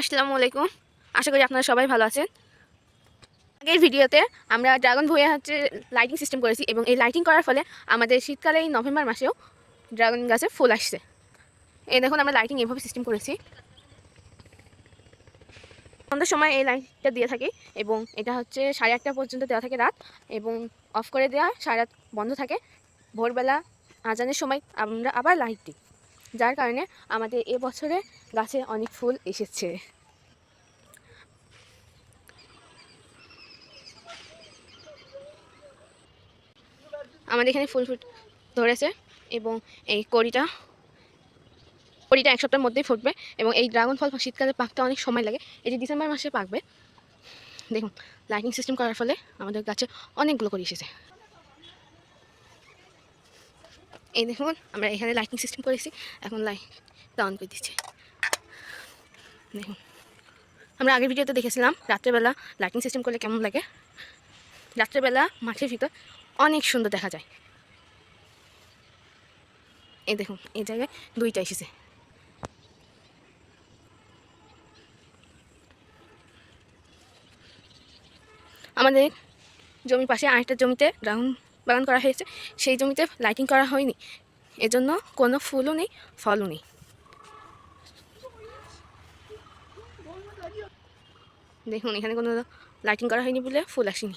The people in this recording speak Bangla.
আসসালামু আলাইকুম। আশা করি আপনারা সবাই ভালো আছেন। আগের ভিডিওতে আমরা ড্রাগন ভয়ে হচ্ছে লাইটিং সিস্টেম করেছি এবং এই লাইটিং করার ফলে আমাদের শীতকালে এই নভেম্বর মাসেও ড্রাগন গাছে ফুল আসছে। এই দেখুন আমরা লাইটিং এভাবে সিস্টেম করেছি। সন্ধ্যার সময় এই লাইটটা দিয়ে থাকি এবং এটা হচ্ছে সাড়ে আটটা পর্যন্ত দেওয়া থাকে রাত এবং অফ করে দেওয়া সাড়ে রাত বন্ধ থাকে। ভোরবেলা আজানের সময় আমরা আবার লাইট দিই যার কারণে আমাদের এবছরে গাছে অনেক ফুল এসেছে। আমাদের এখানে ফুল ফুট ধরেছে এবং এই কড়িটা কড়িটা এক সপ্তাহের মধ্যেই ফুটবে এবং এই ড্রাগন ফল শীতকালে পাকতে অনেক সময় লাগে। এটি ডিসেম্বর মাসে পাকবে। দেখুন লাইটিং সিস্টেম করার ফলে আমাদের গাছে অনেকগুলো করি এসেছে। এই দেখুন, আমরা এখানে লাইটিং সিস্টেম করেছি, এখন লাইট অন করে দিচ্ছি। দেখুন, আমরা আগের ভিডিওতে দেখেছিলাম, রাত্রেবেলা লাইটিং সিস্টেম করলে কেমন লাগে? রাত্রেবেলা মাঠের ভিতর অনেক সুন্দর দেখা যায়। এই দেখুন, এই জায়গায় দুইটা এসেছে। আমাদের জমির পাশে আরেকটা জমিতে ড্রাগন বাগান করা হয়েছে, সেই জমিতে লাইটিং করা হয়নি। এজন্য কোনো ফুলও নেই, ফলও নেই। দেখুন, এখানে কোনো লাইটিং করা হয়নি বলে ফুল আসেনি।